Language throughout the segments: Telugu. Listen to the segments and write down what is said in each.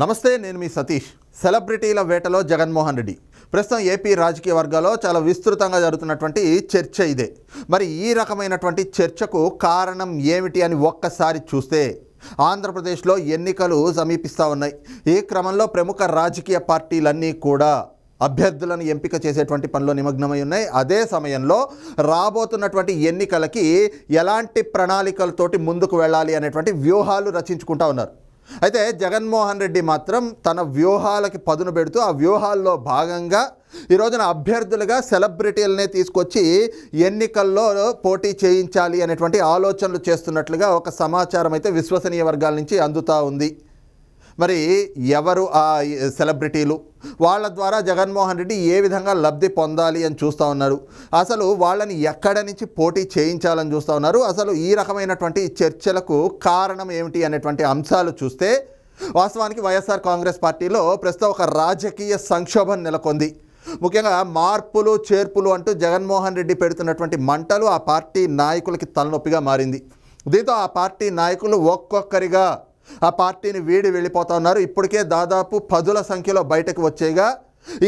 నమస్తే నేను మీ సతీష్. సెలబ్రిటీల వేటలో జగన్మోహన్ రెడ్డి. ప్రస్తుతం ఏపీ రాజకీయ వర్గాల్లో చాలా విస్తృతంగా జరుగుతున్నటువంటి చర్చ ఇదే. మరి ఈ రకమైనటువంటి చర్చకు కారణం ఏమిటి అని ఒక్కసారి చూస్తే ఆంధ్రప్రదేశ్లో ఎన్నికలు సమీపిస్తూ ఉన్నాయి. ఈ క్రమంలో ప్రముఖ రాజకీయ పార్టీలన్నీ కూడా అభ్యర్థులను ఎంపిక చేసేటువంటి పనిలో నిమగ్నమై ఉన్నాయి. అదే సమయంలో రాబోతున్నటువంటి ఎన్నికలకి ఎలాంటి ప్రణాళికలతోటి ముందుకు వెళ్ళాలి అనేటువంటి వ్యూహాలు రచించుకుంటా ఉన్నారు. అయితే జగన్మోహన్ రెడ్డి మాత్రం తన వ్యూహాలకి పదును పెడుతూ ఆ వ్యూహాల్లో భాగంగా ఈ రోజున అభ్యర్థులుగా సెలబ్రిటీలనే తీసుకొచ్చి ఎన్నికల్లో పోటీ చేయించాలి అనేటువంటి ఆలోచనలు చేస్తున్నట్లుగా ఒక సమాచారం అయితే విశ్వసనీయ వర్గాల నుంచి అందుతూ ఉంది. మరి ఎవరు ఆ సెలబ్రిటీలు? వాళ్ళ ద్వారా జగన్మోహన్ రెడ్డి ఏ విధంగా లబ్ధి పొందాలి అని చూస్తూ ఉన్నారు? అసలు వాళ్ళని ఎక్కడ నుంచి పోటీ చేయించాలని చూస్తూ ఉన్నారు? అసలు ఈ రకమైనటువంటి చర్చలకు కారణం ఏమిటి అనేటువంటి అంశాలు చూస్తే వాస్తవానికి వైఎస్ఆర్ కాంగ్రెస్ పార్టీలో ప్రస్తుతం ఒక రాజకీయ సంక్షోభం నెలకొంది. ముఖ్యంగా మార్పులు చేర్పులు అంటూ జగన్మోహన్ రెడ్డి పెడుతున్నటువంటి మంటలు ఆ పార్టీ నాయకులకి తలనొప్పిగా మారింది. దీంతో ఆ పార్టీ నాయకులు ఒక్కొక్కరిగా ఆ పార్టీని వీడి వెళ్ళిపోతా ఉన్నారు. ఇప్పటికే దాదాపు పదుల సంఖ్యలో బయటకు వచ్చేగా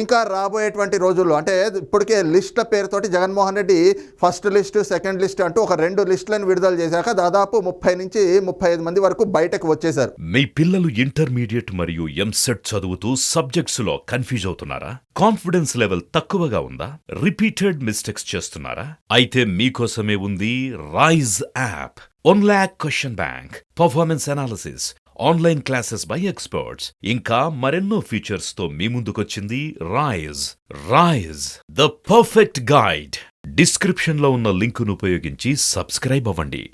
ఇంకా రాబోయేటువంటి రోజుల్లో అంటే ఇప్పటికే లిస్టుల పేరుతోటి Jaganmohan Reddy first list second list అంటూ ఒక రెండు లిస్టులను విడుదల చేశాక దాదాపు ముప్పై నుంచి ముప్పై ఐదు మంది వరకు బయటకు వచ్చేశారు. మీ పిల్లలు ఇంటర్మీడియట్ మరియు ఎంసెట్ చదువుతూ సబ్జెక్ట్స్లో కన్ఫ్యూజ్ అవుతున్నారా? కాన్ఫిడెన్స్ లెవెల్ తక్కువగా ఉందా? రిపీటెడ్ మిస్టేక్స్ చేస్తున్నారా? అయితే మీకోసమే ఉంది Rise app one lakh question bank performance analysis online classes by experts ఇంకా మరెన్నో ఫీచర్స్తో మీ ముందుకొచ్చింది Rise Rise the perfect guide డిస్క్రిప్షన్లో ఉన్న లింకును ఉపయోగించి సబ్స్క్రైబ్ అవ్వండి.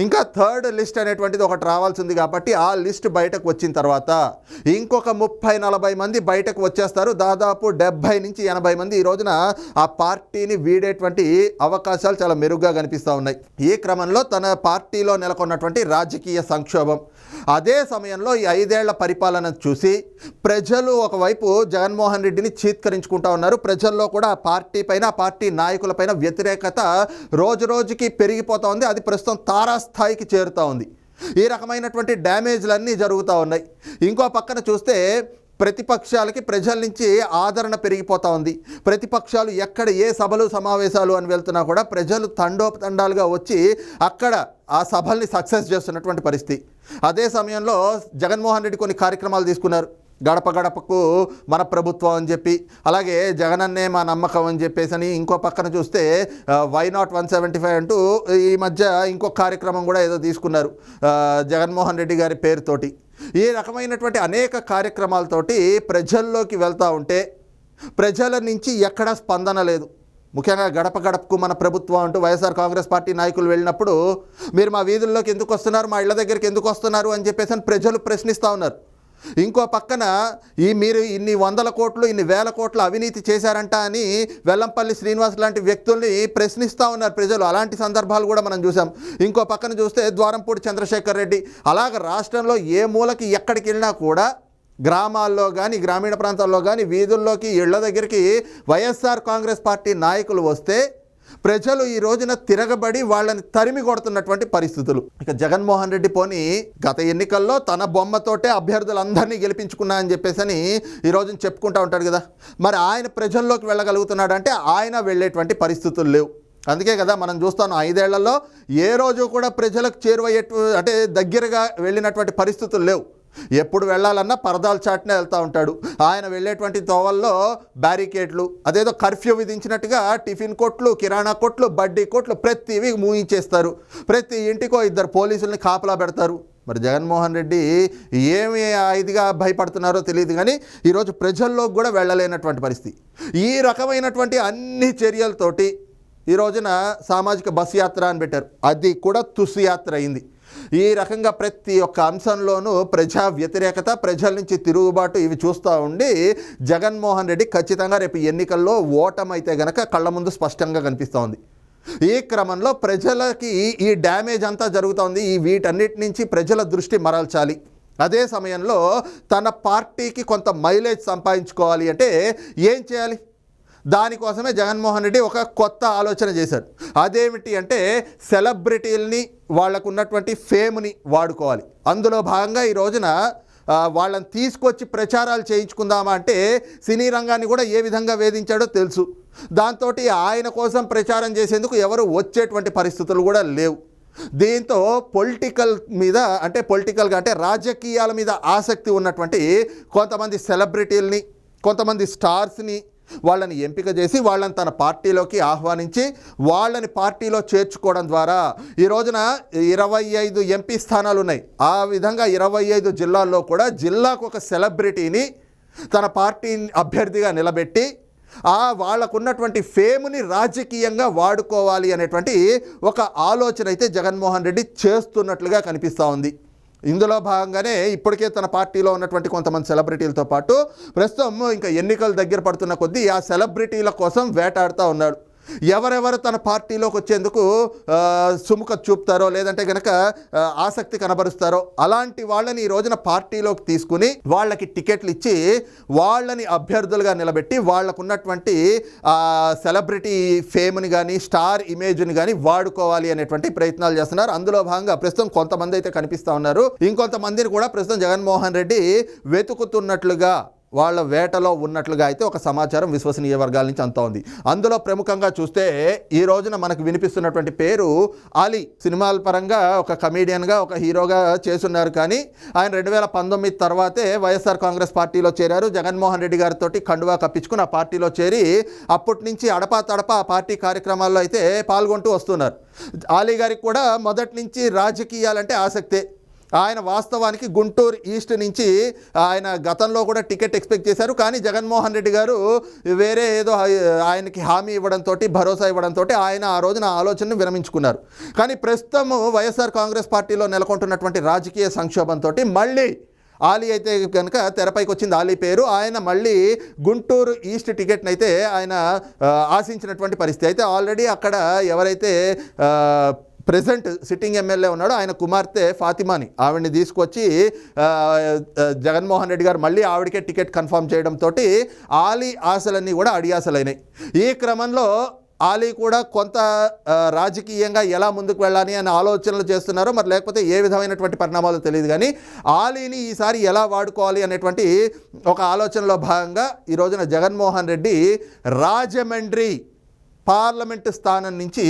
ఇంకా థర్డ్ లిస్ట్ అనేటువంటిది ఒకటి రావాల్సి ఉంది కాబట్టి ఆ లిస్ట్ బయటకు వచ్చిన తర్వాత ఇంకొక ముప్పై నలభై మంది బయటకు వచ్చేస్తారు. దాదాపు డెబ్బై నుంచి ఎనభై మంది ఈ రోజున ఆ పార్టీని వీడేటువంటి అవకాశాలు చాలా మెరుగ్గా కనిపిస్తూ ఉన్నాయి. ఈ క్రమంలో తన పార్టీలో నెలకొన్నటువంటి రాజకీయ సంక్షోభం. అదే సమయంలో ఈ ఐదేళ్ళ పరిపాలన చూసి ప్రజలు ఒకవైపు జగన్మోహన్ రెడ్డిని చీత్కరించుకుంటా ఉన్నారు. ప్రజల్లో కూడా ఆ పార్టీ పైన పార్టీ నాయకులపైన వ్యతిరేకత రోజు రోజుకి పెరిగిపోతా ఉంది. అది ప్రస్తుతం తారా స్థాయికి చేరుతూ ఉంది. ఈ రకమైనటువంటి డ్యామేజ్లన్నీ జరుగుతూ ఉన్నాయి. ఇంకో పక్కన చూస్తే ప్రతిపక్షాలకి ప్రజల నుంచి ఆదరణ పెరిగిపోతూ ఉంది. ప్రతిపక్షాలు ఎక్కడ ఏ సభలు సమావేశాలు అని వెళ్తున్నా కూడా ప్రజలు తండోపతండాలుగా వచ్చి అక్కడ ఆ సభల్ని సక్సెస్ చేస్తున్నటువంటి పరిస్థితి. అదే సమయంలో జగన్మోహన్ రెడ్డి కొన్ని కార్యక్రమాలు తీసుకున్నారు. గడప గడపకు మన ప్రభుత్వం అని చెప్పి అలాగే జగనన్నే మా నమ్మకం అని చెప్పేసి అని ఇంకో పక్కన చూస్తే why not one seventy five అంటూ ఈ మధ్య ఇంకో కార్యక్రమం కూడా ఏదో తీసుకున్నారు జగన్మోహన్ రెడ్డి గారి పేరుతోటి. ఈ రకమైనటువంటి అనేక కార్యక్రమాలతోటి ప్రజల్లోకి వెళ్తూ ఉంటే ప్రజల నుంచి ఎక్కడా స్పందన లేదు. ముఖ్యంగా గడప గడపకు మన ప్రభుత్వం అంటూ వైఎస్ఆర్ కాంగ్రెస్ పార్టీ నాయకులు వెళ్ళినప్పుడు మీరు మా వీధుల్లోకి ఎందుకు వస్తున్నారు మా ఇళ్ళ దగ్గరికి ఎందుకు వస్తున్నారు అని చెప్పేసి అని ప్రజలు ప్రశ్నిస్తూ ఉన్నారు. ఇంకో పక్కన ఈ మీరు ఇన్ని వందల కోట్లు ఇన్ని వేల కోట్లు అవినీతి చేశారంట అని వెల్లంపల్లి శ్రీనివాస్ లాంటి వ్యక్తుల్ని ప్రశ్నిస్తూ ఉన్నారు ప్రజలు. అలాంటి సందర్భాలు కూడా మనం చూసాం ఇంకో పక్కన చూస్తే ద్వారంపూడి చంద్రశేఖర్ రెడ్డి. అలాగ రాష్ట్రంలో ఏ మూలకి ఎక్కడికి వెళ్ళినా కూడా గ్రామాల్లో కానీ గ్రామీణ ప్రాంతాల్లో కానీ వీధుల్లోకి ఇళ్ళ దగ్గరికి వైఎస్ఆర్ కాంగ్రెస్ పార్టీ నాయకులు వస్తే ప్రజలు ఈ రోజున తిరగబడి వాళ్ళని తరిమి కొడుతున్నటువంటి పరిస్థితులు. ఇక జగన్మోహన్ రెడ్డి పోని గత ఎన్నికల్లో తన బొమ్మతోటే అభ్యర్థులందరినీ గెలిపించుకున్నా అని చెప్పేసి ఈ రోజున చెప్పుకుంటా ఉంటాడు కదా. మరి ఆయన ప్రజల్లోకి వెళ్ళగలుగుతున్నాడు అంటే ఆయన వెళ్ళేటువంటి పరిస్థితులు లేవు. అందుకే కదా మనం చూస్తాను ఐదేళ్ళలో ఏ రోజు కూడా ప్రజలకు చేరువయ్యేటు అంటే దగ్గరగా వెళ్ళినటువంటి పరిస్థితులు లేవు. ఎప్పుడు వెళ్ళాలన్నా పరదాలు చాటునే వెళ్తూ ఉంటాడు. ఆయన వెళ్ళేటువంటి తోవల్లో బ్యారికేడ్లు అదేదో కర్ఫ్యూ విధించినట్టుగా టిఫిన్ కొట్లు కిరాణా కొట్లు బడ్డీ కొట్లు ప్రతివి మూయించేస్తారు. ప్రతి ఇంటికో ఇద్దరు పోలీసుల్ని కాపలా పెడతారు. మరి జగన్మోహన్ రెడ్డి ఏమి ఇదిగా భయపడుతున్నారో తెలియదు కానీ ఈరోజు ప్రజల్లోకి కూడా వెళ్ళలేనటువంటి పరిస్థితి. ఈ రకమైనటువంటి అన్ని చర్యలతోటి ఈ రోజున సామాజిక బస్ యాత్ర అని పెట్టారు. అది కూడా తుస్సు యాత్ర అయింది. ఈ రకంగా ప్రతి ఒక్క అంశంలోనూ ప్రజా వ్యతిరేకత ప్రజల నుంచి తిరుగుబాటు ఇవి చూస్తూ ఉండి జగన్మోహన్ రెడ్డి ఖచ్చితంగా రేపు ఎన్నికల్లో ఓటమైతే గనక కళ్ళ ముందు స్పష్టంగా కనిపిస్తూ ఉంది. ఈ క్రమంలో ప్రజలకి ఈ డ్యామేజ్ అంతా జరుగుతోంది ఈ వీటన్నిటి నుంచి ప్రజల దృష్టి మరల్చాలి. అదే సమయంలో తన పార్టీకి కొంత మైలేజ్ సంపాదించుకోవాలి అంటే ఏం చేయాలి? దానికోసమే జగన్మోహన్ రెడ్డి ఒక కొత్త ఆలోచన చేశారు అదేమిటి అంటే సెలబ్రిటీలని వాళ్ళకు ఉన్నటువంటి ఫేమ్ని వాడుకోవాలి. అందులో భాగంగా ఈ రోజున వాళ్ళని తీసుకొచ్చి ప్రచారాలు చేయించుకుందామా అంటే సినీ రంగాన్ని కూడా ఏ విధంగా వేధించాడో తెలుసు. దాంతో ఆయన కోసం ప్రచారం చేసేందుకు ఎవరు వచ్చేటువంటి పరిస్థితులు కూడా లేవు. దీంతో పొలిటికల్ మీద అంటే పొలిటికల్గా అంటే రాజకీయాల మీద ఆసక్తి ఉన్నటువంటి కొంతమంది సెలబ్రిటీలని కొంతమంది స్టార్స్ని వాళ్ళని ఎంపిక చేసి వాళ్ళని తన పార్టీలోకి ఆహ్వానించి వాళ్ళని పార్టీలో చేర్చుకోవడం ద్వారా ఈ రోజున ఇరవై ఐదు ఎంపీ స్థానాలు ఉన్నాయి. ఆ విధంగా ఇరవై ఐదు జిల్లాల్లో కూడా జిల్లాకు ఒక సెలబ్రిటీని తన పార్టీ అభ్యర్థిగా నిలబెట్టి ఆ వాళ్ళకున్నటువంటి ఫేమ్ని రాజకీయంగా వాడుకోవాలి అనేటువంటి ఒక ఆలోచన అయితే జగన్మోహన్ రెడ్డి చేస్తున్నట్లుగా కనిపిస్తూ ఉంది. ఇందులో భాగంగానే ఇప్పటికే తన పార్టీలో ఉన్నటువంటి కొంతమంది సెలబ్రిటీలతో పాటు ప్రస్తుతం ఇంకా ఎన్నికలు దగ్గర పడుతున్న కొద్దీ ఆ సెలబ్రిటీల కోసం వేటాడుతూ ఉన్నాడు. ఎవరెవరు తన పార్టీలోకి వచ్చేందుకు సుముఖ చూపుతారో లేదంటే కనుక ఆసక్తి కనబరుస్తారో అలాంటి వాళ్ళని ఈ రోజున పార్టీలోకి తీసుకుని వాళ్ళకి టికెట్లు ఇచ్చి వాళ్ళని అభ్యర్థులుగా నిలబెట్టి వాళ్ళకున్నటువంటి సెలబ్రిటీ ఫేమ్ని కానీ స్టార్ ఇమేజ్ని కానీ వాడుకోవాలి అనేటువంటి ప్రయత్నాలు చేస్తున్నారు. అందులో భాగంగా ప్రస్తుతం కొంతమంది అయితే కనిపిస్తూ ఉన్నారు. ఇంకొంతమందిని కూడా ప్రస్తుతం జగన్మోహన్ రెడ్డి వెతుకుతున్నట్లుగా వాళ్ళ వేటలో ఉన్నట్లుగా అయితే ఒక సమాచారం విశ్వసనీయ వర్గాల నుంచి అంతా ఉంది. అందులో ప్రముఖంగా చూస్తే ఈ రోజున మనకు వినిపిస్తున్నటువంటి పేరు అలీ. సినిమాల పరంగా ఒక కమీడియన్గా ఒక హీరోగా చేస్తున్నారు కానీ ఆయన రెండు వేల పంతొమ్మిది తర్వాతే వైఎస్ఆర్ కాంగ్రెస్ పార్టీలో చేరారు. జగన్మోహన్ రెడ్డి గారితో కండువా కప్పించుకుని ఆ పార్టీలో చేరి అప్పటి నుంచి అడపా తడపా ఆ పార్టీ కార్యక్రమాల్లో అయితే పాల్గొంటూ వస్తున్నారు. అలీ గారికి కూడా మొదటి నుంచి రాజకీయాలంటే ఆసక్తే. ఆయన వాస్తవానికి గుంటూరు ఈస్ట్ నుంచి ఆయన గతంలో కూడా టికెట్ ఎక్స్పెక్ట్ చేశారు. కానీ జగన్మోహన్ రెడ్డి గారు వేరే ఏదో ఆయనకి హామీ ఇవ్వడంతో భరోసా ఇవ్వడంతో ఆయన ఆ రోజున ఆలోచనను విరమించుకున్నారు. కానీ ప్రస్తుతం వైఎస్ఆర్ కాంగ్రెస్ పార్టీలో నెలకొంటున్నటువంటి రాజకీయ సంక్షోభంతో మళ్ళీ ఆలీ అయితే కనుక తెరపైకి వచ్చింది. ఆలీ పేరు. ఆయన మళ్ళీ గుంటూరు ఈస్ట్ టికెట్ని అయితే ఆయన ఆశించినటువంటి పరిస్థితి. అయితే ఆల్రెడీ అక్కడ ఎవరైతే ప్రజెంట్ ప్రెసెంట్ సిట్టింగ్ ఎమ్మెల్యే ఉన్నాడు ఆయన కుమార్తె ఫాతిమాని. ఆవిడని తీసుకొచ్చి జగన్మోహన్ రెడ్డి గారు మళ్ళీ ఆవిడకే టికెట్ కన్ఫర్మ్ చేయడంతో ఆలీ ఆశలన్నీ కూడా అడియాసలైనాయి ఈ క్రమంలో ఆలీ కూడా కొంత రాజకీయంగా ఎలా ముందుకు వెళ్ళాలి అనే ఆలోచనలు చేస్తున్నారో మరి లేకపోతే ఏ విధమైనటువంటి పరిణామాలు తెలియదు కానీ ఆలీని ఈసారి ఎలా వాడుకోవాలి అనేటువంటి ఒక ఆలోచనలో భాగంగా ఈ రోజున జగన్మోహన్ రెడ్డి రాజమండ్రి పార్లమెంటు స్థానం నుంచి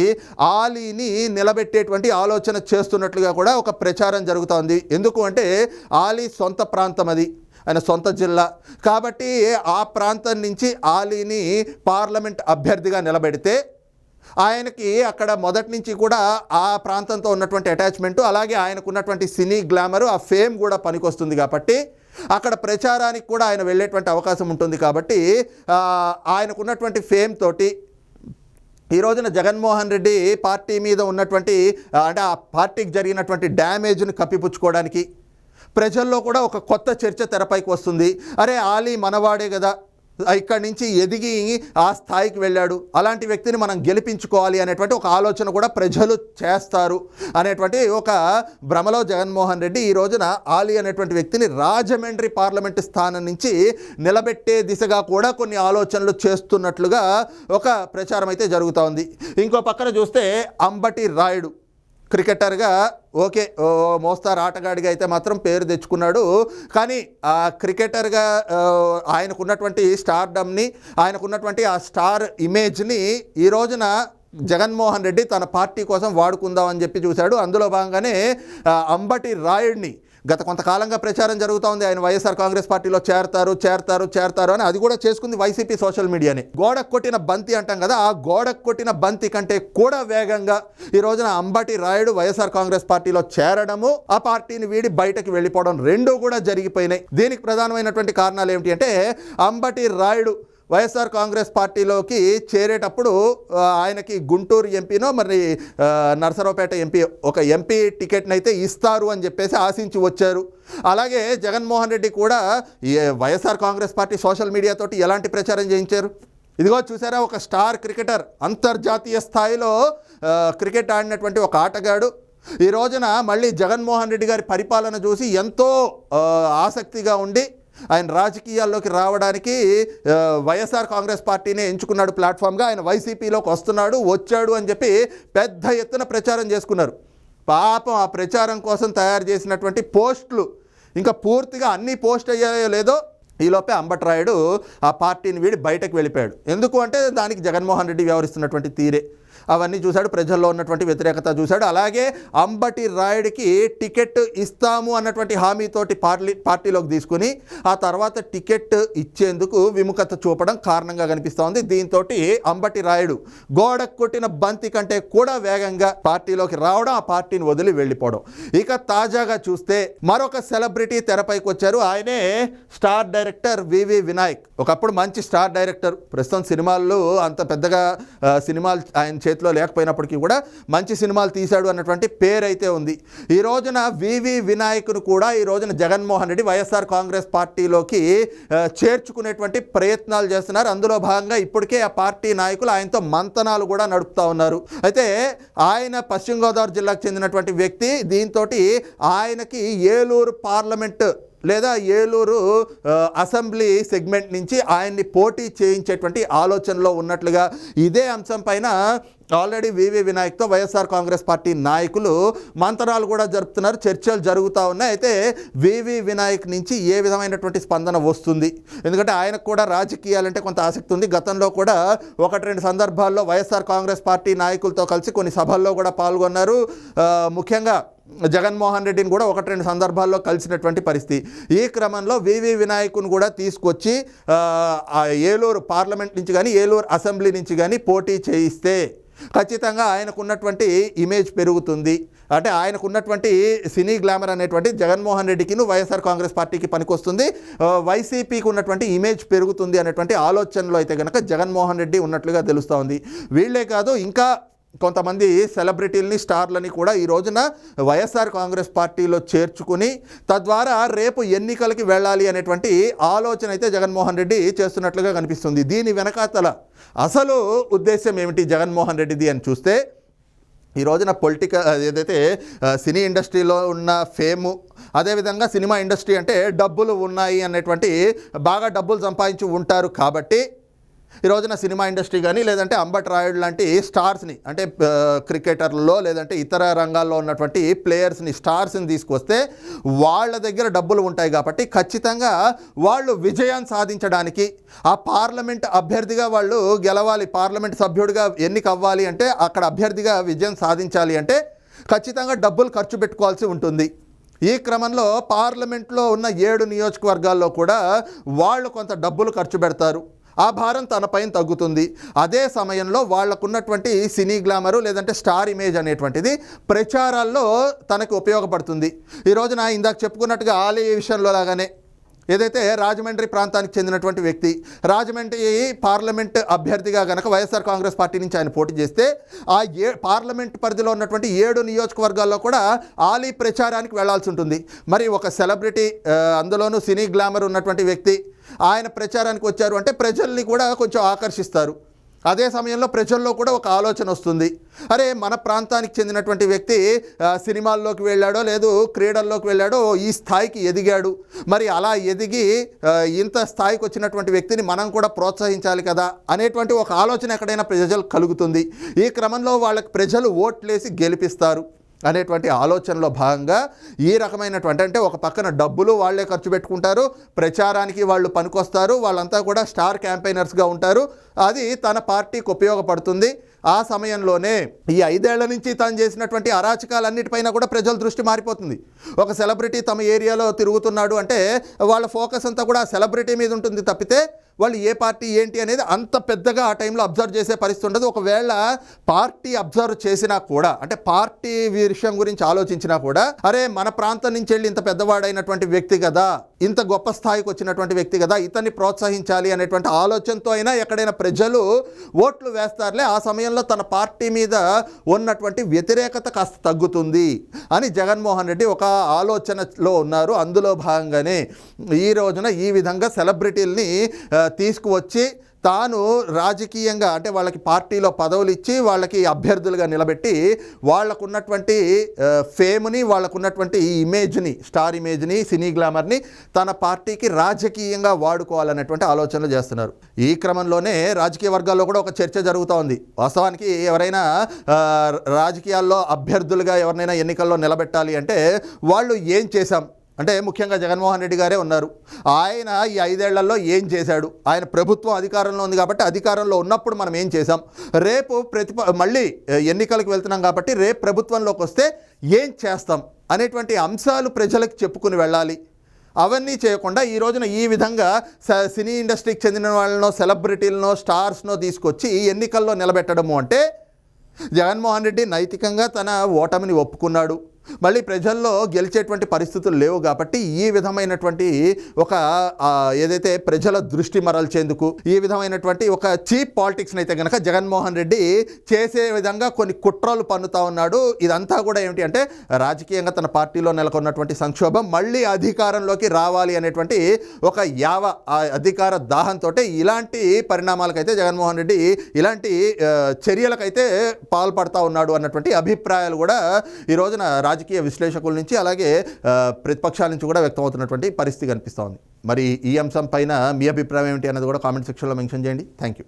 ఆలీని నిలబెట్టేటువంటి ఆలోచన చేస్తున్నట్లుగా కూడా ఒక ప్రచారం జరుగుతోంది. ఎందుకు అంటే ఆలీ సొంత ప్రాంతం అది ఆయన సొంత జిల్లా. కాబట్టి ఆ ప్రాంతం నుంచి ఆలీని పార్లమెంట్ అభ్యర్థిగా నిలబెడితే ఆయనకి అక్కడ మొదటి నుంచి కూడా ఆ ప్రాంతంతో ఉన్నటువంటి అటాచ్మెంట్ అలాగే ఆయనకు ఉన్నటువంటి సినీ గ్లామరు ఆ ఫేమ్ కూడా పనికొస్తుంది కాబట్టి అక్కడ ప్రచారానికి కూడా ఆయన వెళ్ళేటువంటి అవకాశం ఉంటుంది కాబట్టి ఆయనకున్నటువంటి ఫేమ్ తోటి ఈ రోజున జగన్మోహన్ రెడ్డి పార్టీ మీద ఉన్నటువంటి అంటే ఆ పార్టీకి జరిగినటువంటి డ్యామేజ్ని కప్పిపుచ్చుకోవడానికి ప్రజల్లో కూడా ఒక కొత్త చర్చ తెరపైకి వస్తుంది. అరే ఆలీ మనవాడే కదా ఇక్కడి నుంచి ఎదిగి ఆ స్థాయికి వెళ్ళాడు. అలాంటి వ్యక్తిని మనం గెలిపించుకోవాలి అనేటువంటి ఒక ఆలోచన కూడా ప్రజలు చేస్తారు అనేటువంటి ఒక భ్రమలో జగన్మోహన్ రెడ్డి ఈ రోజున ఆలీ అనేటువంటి వ్యక్తిని రాజమండ్రి పార్లమెంటు స్థానం నుంచి నిలబెట్టే దిశగా కూడా కొన్ని ఆలోచనలు చేస్తున్నట్లుగా ఒక ప్రచారం అయితే జరుగుతూ ఉంది. ఇంకో పక్కన చూస్తే అంబటి రాయుడు. క్రికెటర్గా ఓకే ఓ మోస్తారు ఆటగాడిగా అయితే మాత్రం పేరు తెచ్చుకున్నాడు. కానీ ఆ క్రికెటర్గా ఆయనకున్నటువంటి స్టార్డమ్ని ఆయనకున్నటువంటి ఆ స్టార్ ఇమేజ్ని ఈ రోజున జగన్మోహన్ రెడ్డి తన పార్టీ కోసం వాడుకుందామని చెప్పి చూశాడు. అందులో భాగంగానే అంబటి రాయుడిని గత కొంతకాలంగా ప్రచారం జరుగుతూ ఉంది. ఆయన వైఎస్ఆర్ కాంగ్రెస్ పార్టీలో చేరతారు చేరతారు చేరతారు అని అది కూడా చేసుకుంది వైసీపీ సోషల్ మీడియాని. గోడ కొట్టిన బంతి అంటాం కదా ఆ గోడ కొట్టిన బంతి కంటే కూడా వేగంగా ఈ రోజున అంబటి రాయుడు వైఎస్ఆర్ కాంగ్రెస్ పార్టీలో చేరడము ఆ పార్టీని వీడి బయటకు వెళ్ళిపోవడం రెండూ కూడా జరిగిపోయినాయి. దీనికి ప్రధానమైనటువంటి కారణాలు ఏమిటి అంటే అంబటి రాయుడు వైఎస్ఆర్ కాంగ్రెస్ పార్టీలోకి చేరేటప్పుడు ఆయనకి గుంటూరు ఎంపీనో మరి నరసరావుపేట ఎంపీ ఒక ఎంపీ టికెట్ని అయితే ఇస్తారు అని చెప్పేసి ఆశించి వచ్చారు. అలాగే జగన్మోహన్ రెడ్డి కూడా వైఎస్ఆర్ కాంగ్రెస్ పార్టీ సోషల్ మీడియాతో ఎలాంటి ప్రచారం చేయించారు? ఇదిగో చూసారా ఒక స్టార్ క్రికెటర్ అంతర్జాతీయ స్థాయిలో క్రికెట్ ఆడినటువంటి ఒక ఆటగాడు. ఈ రోజున మళ్ళీ జగన్మోహన్ రెడ్డి గారి పరిపాలన చూసి ఎంతో ఆసక్తిగా ఉండి ఆయన రాజకీయాల్లోకి రావడానికి వైఎస్ఆర్ కాంగ్రెస్ పార్టీనే ఎంచుకున్నాడు ప్లాట్ఫామ్గా. ఆయన వైసీపీలోకి వస్తున్నాడు వచ్చాడు అని చెప్పి పెద్ద ఎత్తున ప్రచారం చేసుకున్నారు. పాపం ఆ ప్రచారం కోసం తయారు చేసినటువంటి పోస్టులు ఇంకా పూర్తిగా అన్నీ పోస్ట్ అయ్యాయో లేదో ఈలోపే అంబట్రాయుడు ఆ పార్టీని వీడి బయటకు వెళ్ళిపోయాడు. ఎందుకు అంటే దానికి జగన్మోహన్ రెడ్డి వ్యవహరిస్తున్నటువంటి తీరే. అవన్నీ చూశాడు ప్రజల్లో ఉన్నటువంటి వ్యతిరేకత చూశాడు. అలాగే అంబటి రాయుడికి టికెట్ ఇస్తాము అన్నటువంటి హామీతోటి పార్టీ పార్టీలోకి తీసుకుని ఆ తర్వాత టికెట్ ఇచ్చేందుకు విముఖత చూపడం కారణంగా కనిపిస్తూ ఉంది. దీంతో అంబటి రాయుడు గోడ కొట్టిన బంతి కంటే కూడా వేగంగా పార్టీలోకి రావడం ఆ పార్టీని వదిలి వెళ్ళిపోవడం. ఇక తాజాగా చూస్తే మరొక సెలబ్రిటీ తెరపైకి వచ్చారు. ఆయనే స్టార్ డైరెక్టర్ వివి వినాయక్. ఒకప్పుడు మంచి స్టార్ డైరెక్టర్. ప్రస్తుతం సినిమాల్లో అంత పెద్దగా సినిమాలు ఆయన చేతిలో లేకపోయినప్పటికీ కూడా మంచి సినిమాలు తీశాడు అన్నటువంటి పేరైతే ఉంది. ఈ రోజున వివి వినాయక్ను కూడా ఈ రోజున జగన్మోహన్ రెడ్డి వైఎస్ఆర్ కాంగ్రెస్ పార్టీలోకి చేర్చుకునేటువంటి ప్రయత్నాలు చేస్తున్నారు. అందులో భాగంగా ఇప్పటికే ఆ పార్టీ నాయకులు ఆయనతో మంతనాలు కూడా నడుపుతా ఉన్నారు. అయితే ఆయన పశ్చిమ గోదావరి జిల్లాకు చెందినటువంటి వ్యక్తి దీంతో ఆయనకి ఏలూరు పార్లమెంట్ లేదా ఏలూరు అసెంబ్లీ సెగ్మెంట్ నుంచి ఆయన్ని పోటీ చేయించేటువంటి ఆలోచనలో ఉన్నట్లుగా ఇదే అంశం పైన ఆల్రెడీ వివి వినాయక్తో వైఎస్ఆర్ కాంగ్రెస్ పార్టీ నాయకులు మంతనాలు కూడా జరుపుతున్నారు. చర్చలు జరుగుతూ ఉన్నాయి. అయితే వివి వినాయక్ నుంచి ఏ విధమైనటువంటి స్పందన వస్తుంది? ఎందుకంటే ఆయనకు కూడా రాజకీయాలంటే కొంత ఆసక్తి ఉంది. గతంలో కూడా ఒకటి రెండు సందర్భాల్లో వైఎస్ఆర్ కాంగ్రెస్ పార్టీ నాయకులతో కలిసి కొన్ని సభల్లో కూడా పాల్గొన్నారు. ముఖ్యంగా జగన్మోహన్ రెడ్డిని కూడా ఒకటి రెండు సందర్భాల్లో కలిసినటువంటి పరిస్థితి. ఈ క్రమంలో వివి వినాయకుని కూడా తీసుకొచ్చి ఏలూరు పార్లమెంట్ నుంచి కానీ ఏలూరు అసెంబ్లీ నుంచి కానీ పోటీ చేయిస్తే ఖచ్చితంగా ఆయనకున్నటువంటి ఇమేజ్ పెరుగుతుంది. అంటే ఆయనకున్నటువంటి సినీ గ్లామర్ అనేటువంటి జగన్మోహన్ రెడ్డికిను వైఎస్ఆర్ కాంగ్రెస్ పార్టీకి పనికొస్తుంది. వైసీపీకి ఉన్నటువంటి ఇమేజ్ పెరుగుతుంది అనేటువంటి ఆలోచనలో అయితే కనుక జగన్మోహన్ రెడ్డి ఉన్నట్లుగా తెలుస్తూ ఉంది. వీళ్ళే కాదు ఇంకా కొంతమంది సెలబ్రిటీలని స్టార్లని కూడా ఈ రోజున వైఎస్ఆర్ కాంగ్రెస్ పార్టీలో చేర్చుకుని తద్వారా రేపు ఎన్నికలకి వెళ్ళాలి అనేటువంటి ఆలోచన అయితే జగన్మోహన్ రెడ్డి చేస్తున్నట్లుగా కనిపిస్తుంది. దీని వెనకాతల అసలు ఉద్దేశం ఏమిటి జగన్మోహన్ రెడ్డిది అని చూస్తే ఈ రోజున పొలిటికల్ ఏదైతే సినీ ఇండస్ట్రీలో ఉన్న ఫేము అదేవిధంగా సినిమా ఇండస్ట్రీ అంటే డబ్బులు ఉన్నాయి అనేటువంటి బాగా డబ్బులు సంపాదించి ఉంటారు కాబట్టి ఈ రోజున సినిమా ఇండస్ట్రీ కానీ లేదంటే అంబట్ రాయుడు లాంటి స్టార్స్ని అంటే క్రికెటర్లో లేదంటే ఇతర రంగాల్లో ఉన్నటువంటి ప్లేయర్స్ని స్టార్స్ని తీసుకొస్తే వాళ్ళ దగ్గర డబ్బులు ఉంటాయి కాబట్టి ఖచ్చితంగా వాళ్ళు విజయం సాధించడానికి ఆ పార్లమెంట్ అభ్యర్థిగా వాళ్ళు గెలవాలి. పార్లమెంట్ సభ్యుడిగా ఎన్నిక అవ్వాలి అంటే అక్కడ అభ్యర్థిగా విజయం సాధించాలి అంటే ఖచ్చితంగా డబ్బులు ఖర్చు పెట్టుకోవాల్సి ఉంటుంది. ఈ క్రమంలో పార్లమెంట్లో ఉన్న ఏడు నియోజకవర్గాల్లో కూడా వాళ్ళు కొంత డబ్బులు ఖర్చు పెడతారు. ఆ భారం తన పైన తగ్గుతుంది. అదే సమయంలో వాళ్ళకున్నటువంటి సినీ గ్లామరు లేదంటే స్టార్ ఇమేజ్ అనేటువంటిది ప్రచారాల్లో తనకు ఉపయోగపడుతుంది. ఈ రోజున ఇందాక చెప్పుకున్నట్టుగా ఆలయ విషయంలో లాగానే ఏదైతే రాజమండ్రి ప్రాంతానికి చెందినటువంటి వ్యక్తి రాజమండ్రి పార్లమెంట్ అభ్యర్థిగా గనక వైఎస్ఆర్ కాంగ్రెస్ పార్టీ నుంచి ఆయన పోటీ చేస్తే ఆ ఏ పార్లమెంట్ పరిధిలో ఉన్నటువంటి ఏడు నియోజకవర్గాల్లో కూడా ఆలీ ప్రచారానికి వెళ్ళాల్సి ఉంటుంది. మరి ఒక సెలబ్రిటీ అందులోనూ సినీ గ్లామర్ ఉన్నటువంటి వ్యక్తి ఆయన ప్రచారానికి వచ్చారు. అంటే ప్రజల్ని కూడా కొంచెం ఆకర్షిస్తారు. అదే సమయంలో ప్రజల్లో కూడా ఒక ఆలోచన వస్తుంది. అరే మన ప్రాంతానికి చెందినటువంటి వ్యక్తి సినిమాల్లోకి వెళ్ళాడో లేదు క్రీడల్లోకి వెళ్ళాడో ఈ స్థాయికి ఎదిగాడు. మరి అలా ఎదిగి ఇంత స్థాయికి వచ్చినటువంటి వ్యక్తిని మనం కూడా ప్రోత్సహించాలి కదా అనేటువంటి ఒక ఆలోచన ఎక్కడైనా ప్రజలు కలుగుతుంది. ఈ క్రమంలో వాళ్ళకి ప్రజలు ఓట్లేసి గెలిపిస్తారు. అనేటువంటి ఆలోచనలో భాగంగా ఈ రకమైనటువంటి అంటే ఒక పక్కన డబ్బులు వాళ్ళే ఖర్చు పెట్టుకుంటారు ప్రచారానికి వాళ్ళు పనికొస్తారు వాళ్ళంతా కూడా స్టార్ క్యాంపెయినర్స్గా ఉంటారు. అది తన పార్టీకి ఉపయోగపడుతుంది. ఆ సమయంలోనే ఈ ఐదేళ్ళ నుంచి తాను చేసినటువంటి అరాచకాలన్నిటిపైన కూడా ప్రజల దృష్టి మారిపోతుంది. ఒక సెలబ్రిటీ తమ ఏరియాలో తిరుగుతున్నాడు అంటే వాళ్ళ ఫోకస్ అంతా కూడా ఆ సెలబ్రిటీ మీద ఉంటుంది తప్పితే వాళ్ళు ఏ పార్టీ ఏంటి అనేది అంత పెద్దగా ఆ టైంలో అబ్జర్వ్ చేసే పరిస్థితి ఉండదు. ఒకవేళ పార్టీ అబ్జర్వ్ చేసినా కూడా అంటే పార్టీ విషయం గురించి ఆలోచించినా కూడా అరే మన ప్రాంతం నుంచి వెళ్ళి ఇంత పెద్దవాడైనటువంటి వ్యక్తి కదా ఇంత గొప్ప స్థాయికి వచ్చినటువంటి వ్యక్తి కదా ఇతన్ని ప్రోత్సహించాలి అనేటువంటి ఆలోచనతో అయినా ఎక్కడైనా ప్రజలు ఓట్లు వేస్తారులే ఆ సమయంలో తన పార్టీ మీద ఉన్నటువంటి వ్యతిరేకత కాస్త తగ్గుతుంది అని జగన్మోహన్ రెడ్డి ఒక ఆలోచనలో ఉన్నారు. అందులో భాగంగానే ఈ రోజున ఈ విధంగా సెలబ్రిటీల్ని తీసుకువచ్చి తాను రాజకీయంగా అంటే వాళ్ళకి పార్టీలో పదవులు ఇచ్చి వాళ్ళకి అభ్యర్థులుగా నిలబెట్టి వాళ్ళకున్నటువంటి ఫేమ్ని వాళ్ళకున్నటువంటి ఈ ఇమేజ్ని స్టార్ ఇమేజ్ని సినీ గ్లామర్ని తన పార్టీకి రాజకీయంగా వాడుకోవాలనేటువంటి ఆలోచనలు చేస్తున్నారు. ఈ క్రమంలోనే రాజకీయ వర్గాల్లో కూడా ఒక చర్చ జరుగుతూ ఉంది. వాస్తవానికి ఎవరైనా రాజకీయాల్లో అభ్యర్థులుగా ఎవరినైనా ఎన్నికల్లో నిలబెట్టాలి అంటే వాళ్ళు ఏం చేశాం? అంటే ముఖ్యంగా జగన్మోహన్ రెడ్డి గారే ఉన్నారు. ఆయన ఈ ఐదేళ్ళలో ఏం చేశాడు? ఆయన ప్రభుత్వం అధికారంలో ఉంది కాబట్టి అధికారంలో ఉన్నప్పుడు మనం ఏం చేశాం? రేపు ప్రతిప మళ్ళీ ఎన్నికలకు వెళ్తున్నాం కాబట్టి రేపు ప్రభుత్వంలోకి వస్తే ఏం చేస్తాం? అనేటువంటి అంశాలు ప్రజలకు చెప్పుకుని వెళ్ళాలి. అవన్నీ చేయకుండా ఈ రోజున ఈ విధంగా సినీ ఇండస్ట్రీకి చెందిన వాళ్ళనో సెలబ్రిటీలనో స్టార్స్నో తీసుకొచ్చి ఎన్నికల్లో నిలబెట్టడము అంటే జగన్మోహన్ రెడ్డి నైతికంగా తన ఓటమిని ఒప్పుకున్నాడు. మళ్ళీ ప్రజల్లో గెలిచేటువంటి పరిస్థితులు లేవు కాబట్టి ఈ విధమైనటువంటి ఒక ఏదైతే ప్రజల దృష్టి మరల్చేందుకు ఈ విధమైనటువంటి ఒక చీప్ పాలిటిక్స్ని అయితే కనుక జగన్మోహన్ రెడ్డి చేసే విధంగా కొన్ని కుట్రలు పన్నుతా ఉన్నాడు. ఇదంతా కూడా ఏమిటి అంటే రాజకీయంగా తన పార్టీలో నెలకొన్నటువంటి సంక్షోభం మళ్ళీ అధికారంలోకి రావాలి అనేటువంటి ఒక యావ అధికార దాహంతో ఇలాంటి పరిణామాలకైతే జగన్మోహన్ రెడ్డి ఇలాంటి చర్యలకైతే పాల్పడతా ఉన్నాడు అన్నటువంటి అభిప్రాయాలు కూడా ఈ రోజున రాజకీయ విశ్లేషకుల నుంచి అలాగే ప్రతిపక్షాల నుంచి కూడా వ్యక్తమవుతున్నటువంటి పరిస్థితి కనిపిస్తోంది. మరి ఈ అంశం పైన మీ అభిప్రాయం ఏంటి అన్నది కూడా కామెంట్ సెక్షన్లో మెన్షన్ చేయండి. Thank you.